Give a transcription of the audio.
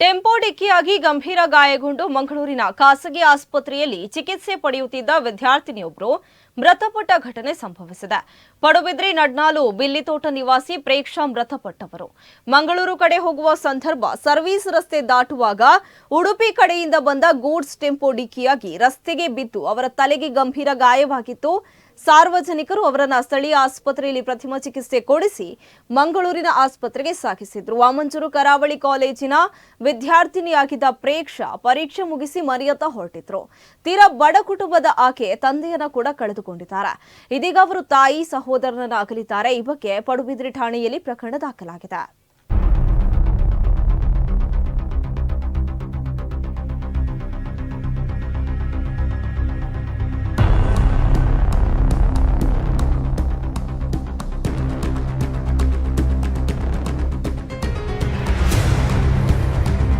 Tempo ಡಿಕ್ಕಿಯಾಗಿ ಗಂಭೀರ ಗಾಯಗೊಂಡು ಮಂಗಳೂರಿನ ಖಾಸಗಿ ಆಸ್ಪತ್ರೆಯಲ್ಲಿ ಚಿಕಿತ್ಸೆ ಪಡೆಯುತ್ತಿದ್ದ ವಿದ್ಯಾರ್ಥಿನಿಯೊಬ್ಬರು ಮೃತಪಟ್ಟ ಘಟನೆ ಸಂಭವಿಸಿದೆ. ಪಡುಬಿದ್ರಿ ನಡ್ನಾಲು ಬಿಲ್ಲಿತೋಟ ನಿವಾಸಿ ಪ್ರೇಕ್ಷಾ ಮೃತಪಟ್ಟವರು. ಮಂಗಳೂರು ಕಡೆ ಹೋಗುವ ಸಂದರ್ಭ ಸರ್ವಿಸ್ ರಸ್ತೆ ದಾಟುವಾಗ ಉಡುಪಿ ಕಡೆಯಿಂದ ಬಂದ ಗೂಡ್ಸ್ ಟೆಂಪೋ ಡಿಕ್ಕಿಯಾಗಿ ರಸ್ತೆಗೆ ಬಿದ್ದು ಅವರ ತಲೆಗೆ ಗಂಭೀರ ಗಾಯವಾಗಿತ್ತು. ಸಾರ್ವಜನಿಕರು ಅವರನ್ನ ಸ್ಥಳೀಯ ಆಸ್ಪತ್ರೆಯಲ್ಲಿ ಪ್ರಥಮ ಚಿಕಿತ್ಸೆ ಕೊಡಿಸಿ ಮಂಗಳೂರಿನ ಆಸ್ಪತ್ರೆಗೆ ಸಾಗಿಸಿದ್ರು. ವಾಮಂಜೂರು ಕರಾವಳಿ ಕಾಲೇಜಿನ ವಿದ್ಯಾರ್ಥಿನಿಯಾಗಿದ್ದ ಪ್ರೇಕ್ಷಾ ಪರೀಕ್ಷೆ ಮುಗಿಸಿ ಮನೆಯತ್ತ ಹೊರಟಿದ್ರು. ತೀರಾ ಬಡ ಕುಟುಂಬದ ಆಕೆ ತಂದೆಯನ್ನ ಕೂಡ ಕಳೆದುಕೊಂಡಿದ್ದಾರೆ. ಇದೀಗ ಅವರು ತಾಯಿ ಸಹೋದರನನ್ನ ಅಗಲಿದ್ದಾರೆ ಈ ಬಗ್ಗೆ ಪಡುಬಿದ್ರಿ ಠಾಣೆಯಲ್ಲಿ ಪ್ರಕರಣ ದಾಖಲಾಗಿದೆ.